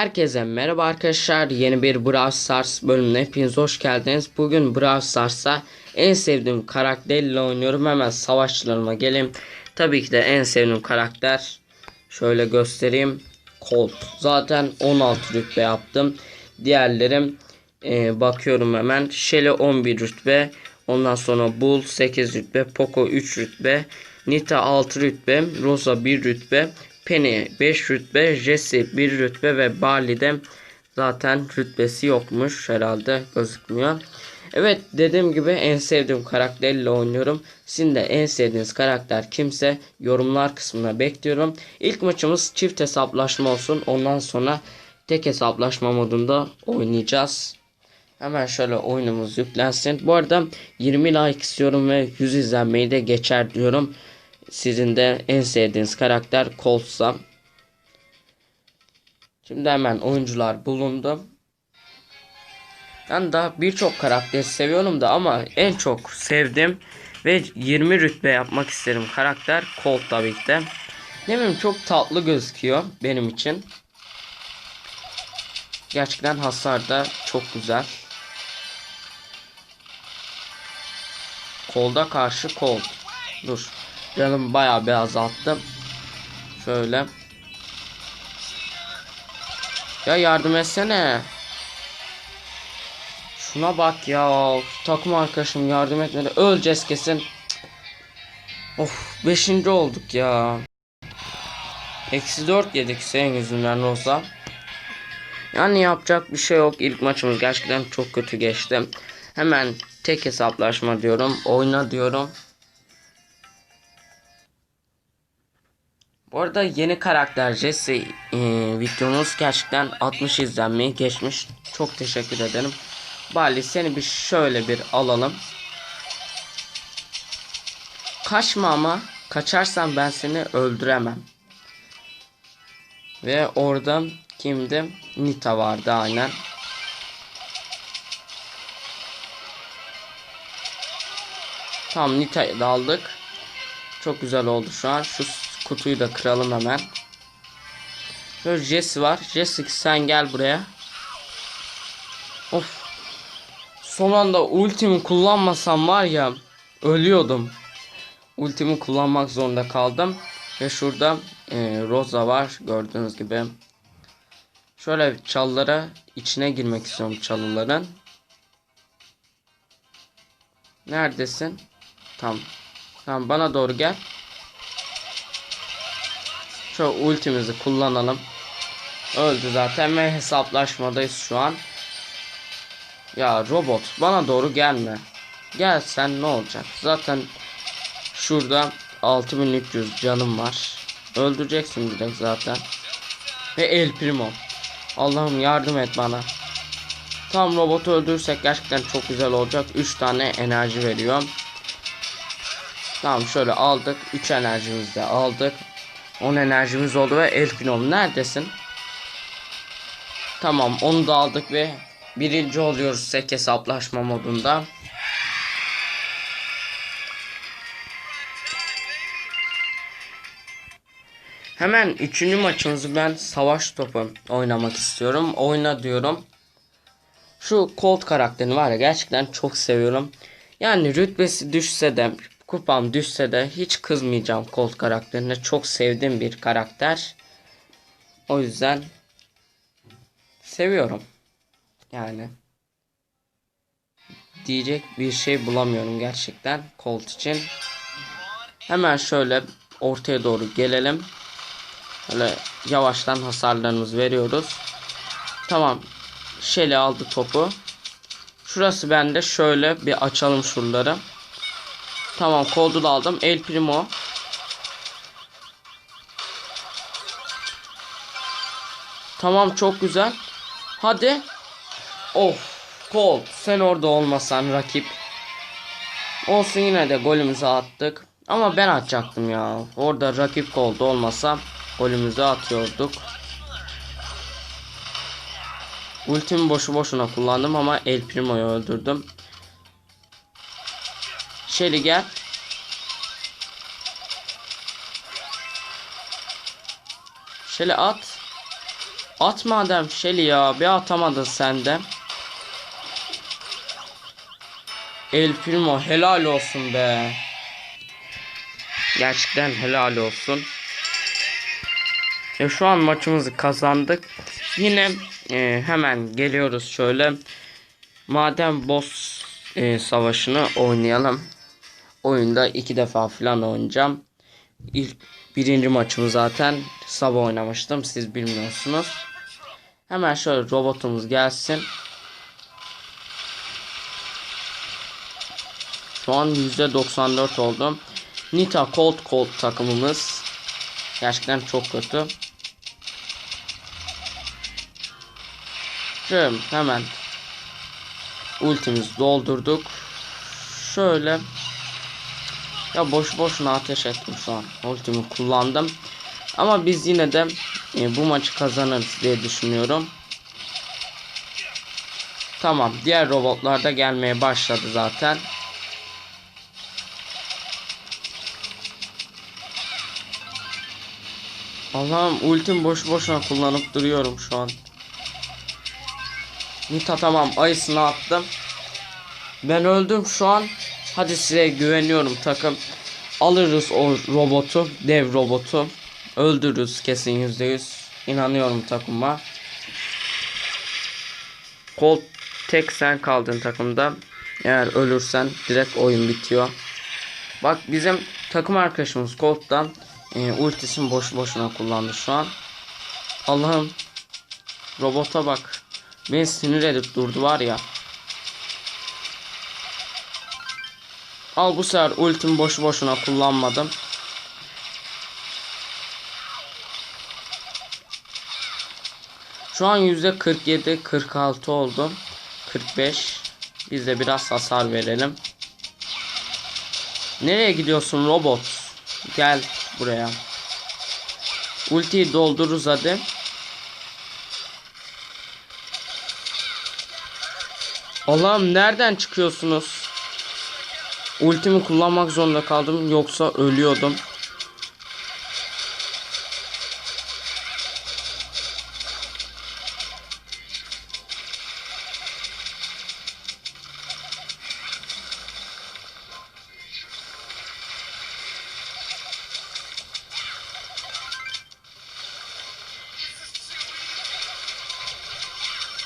Herkese merhaba arkadaşlar. Yeni bir Brawl Stars bölümüne hepiniz hoş geldiniz. Bugün Brawl Stars'ta en sevdiğim karakterle oynuyorum. Hemen savaşçılarıma gelin. Tabii ki de en sevdiğim karakter şöyle göstereyim. Colt. Zaten 16 rütbe yaptım. Diğerlerim e, bakıyorum hemen. Shelly 11 rütbe. Ondan sonra Bull 8 rütbe. Poco 3 rütbe. Nita 6 rütbe. Rosa 1 rütbe. Penny 5 rütbe. Jesse 1 rütbe ve Barley'de zaten rütbesi yokmuş herhalde gözükmüyor. Evet dediğim gibi en sevdiğim karakterle oynuyorum. Sizin de en sevdiğiniz karakter kimse yorumlar kısmına bekliyorum. İlk maçımız çift hesaplaşma olsun. Ondan sonra tek hesaplaşma modunda oynayacağız. Hemen şöyle oyunumuz yüklensin. Bu arada 20 like istiyorum ve 100 izlenmeyi de geçer diyorum. Sizin de en sevdiğiniz karakter Colt'sa. Şimdi hemen oyuncular bulundu. Ben daha birçok karakteri seviyorum da ama en çok sevdiğim ve 20 rütbe yapmak isterim karakter Colt tabii ki de. Ne bileyim çok tatlı gözüküyor benim için. Gerçekten hasar da çok güzel. Kolda karşı kol. Dur. Canım bayağı bir azalttım. Şöyle. Ya yardım etsene. Şuna bak ya. Takım arkadaşım yardım etmedi. Öleceğiz kesin. Of. Beşinci olduk ya. Eksi dört yedik senin yüzünden olsa. Yani yapacak bir şey yok. İlk maçımız gerçekten çok kötü geçti. Hemen tek hesaplaşma diyorum. Oyna diyorum. Bu arada yeni karakter Jesse e, videomuz gerçekten 60 izlenmeyi geçmiş. Çok teşekkür ederim. Bali seni bir şöyle bir alalım. Kaçma ama kaçarsan ben seni öldüremem. Ve orada kimdi? Nita vardı aynen. Tamam Nita'yı da aldık. Çok güzel oldu şu an. Şu kutuyu da kıralım hemen. Şöyle Jesse var. Jesse sen gel buraya. Of. Son anda ultimi kullanmasam var ya ölüyordum. Ultimi kullanmak zorunda kaldım. Ve şurada e, Rosa var gördüğünüz gibi. Şöyle çalılara içine girmek istiyorum çalıların. Neredesin? Tamam. Tamam bana doğru gel. Şu ultimizi kullanalım. Öldü zaten ve hesaplaşmadayız şu an. Ya robot bana doğru gelme. Gel sen ne olacak? Zaten şurada 6300 canım var. Öldüreceksin direkt zaten. Ve El Primo. Allah'ım yardım et bana. Tam robotu öldürürsek gerçekten çok güzel olacak. 3 tane enerji veriyor. Tamam şöyle aldık. 3 enerjimizi de aldık. 10 enerjimiz oldu ve Elfinom neredesin? Tamam onu da aldık ve birinci oluyoruz tek hesaplaşma modunda. Hemen üçüncü maçımızı ben savaş topu oynamak istiyorum. Oyna diyorum. Şu Colt karakterini var ya gerçekten çok seviyorum. Yani rütbesi düşse de kupam düşse de hiç kızmayacağım Colt karakterine. Çok sevdiğim bir karakter. O yüzden seviyorum. Yani diyecek bir şey bulamıyorum gerçekten Colt için. Hemen şöyle ortaya doğru gelelim. Böyle yavaştan hasarlarımızı veriyoruz. Tamam. Şeli aldı topu. Şurası bende. Şöyle bir açalım şuraları. Tamam koldu da aldım. El Primo. Tamam çok güzel. Hadi. Of. Colt sen orada olmasan rakip. Olsun yine de golümüzü attık. Ama ben atacaktım ya. Orada rakip Colt olmasa golümüzü atıyorduk. Ultimi boşu boşuna kullandım ama El Primo'yu öldürdüm. Shelly gel. Shelly at. At madem Shelly ya. Bir atamadın sen de. El Primo helal olsun be. Gerçekten helal olsun. E, şu an maçımızı kazandık. Yine e, hemen geliyoruz şöyle. Madem boss e, savaşını oynayalım. Oyunda iki defa falan oynayacağım. İlk birinci maçımı zaten sabah oynamıştım. Siz bilmiyorsunuz. Hemen şöyle robotumuz gelsin. Şu an %94 oldum. Nita Cold Cold takımımız. Gerçekten çok kötü. Şöyle hemen ultimizi doldurduk. Şöyle ya boş boşuna ateş ettim şu an. Ultimi kullandım. Ama biz yine de e, bu maçı kazanırız diye düşünüyorum. Tamam. Diğer robotlar da gelmeye başladı zaten. Allah'ım ultim boş boşuna kullanıp duruyorum şu an. Nita tamam ayısını attım. Ben öldüm şu an. Hadi size güveniyorum takım. Alırız o robotu, dev robotu. Öldürürüz kesin yüzde yüz. İnanıyorum takıma. Colt tek sen kaldın takımda. Eğer ölürsen direkt oyun bitiyor. Bak bizim takım arkadaşımız Colt'tan e, ultisini boş boşuna kullandı şu an. Allah'ım robota bak. Beni sinir edip durdu var ya. Al bu sefer ultim boşu boşuna kullanmadım. Şu an yüzde 47 46 oldu. 45. Biz de biraz hasar verelim. Nereye gidiyorsun robot? Gel buraya. Ultiyi doldururuz hadi. Allah'ım nereden çıkıyorsunuz? Ultimi kullanmak zorunda kaldım yoksa ölüyordum.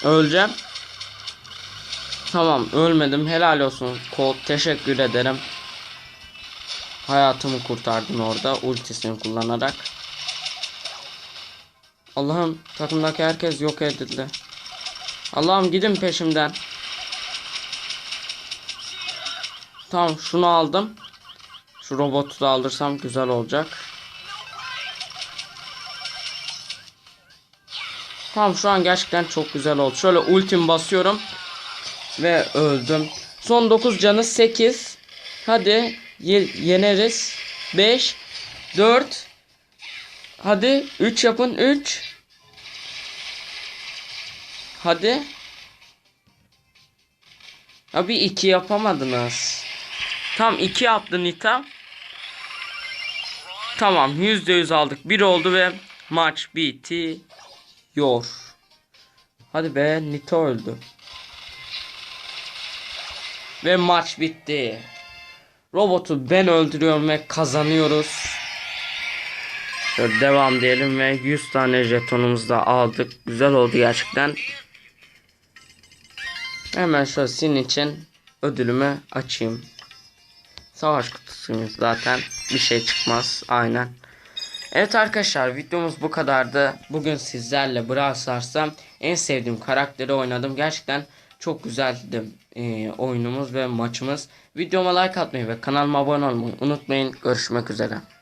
Öleceğim. Tamam ölmedim. Helal olsun. Colt teşekkür ederim. Hayatımı kurtardın orada ultisini kullanarak. Allah'ım takımdaki herkes yok edildi. Allah'ım gidin peşimden. Tamam şunu aldım. Şu robotu da alırsam güzel olacak. Tamam şu an gerçekten çok güzel oldu. Şöyle ultim basıyorum. Ve öldüm. Son 9 canı 8. Hadi ye yeneriz. 5 4 Hadi 3 yapın 3 Hadi Abi 2 yapamadınız. Tam 2 yaptı Nita. Tamam %100 aldık. 1 oldu ve maç bitti. Yor. Hadi be Nita öldü. Ve maç bitti. Robotu ben öldürüyorum ve kazanıyoruz. Şöyle devam diyelim ve 100 tane jetonumuzu da aldık. Güzel oldu gerçekten. Hemen şöyle sizin için ödülümü açayım. Savaş kutusuymuş zaten. Bir şey çıkmaz. Aynen. Evet arkadaşlar videomuz bu kadardı. Bugün sizlerle Brawl Stars'ta en sevdiğim karakteri oynadım. Gerçekten çok güzeldi e, oyunumuz ve maçımız. Videoma like atmayı ve kanalıma abone olmayı unutmayın. Görüşmek üzere.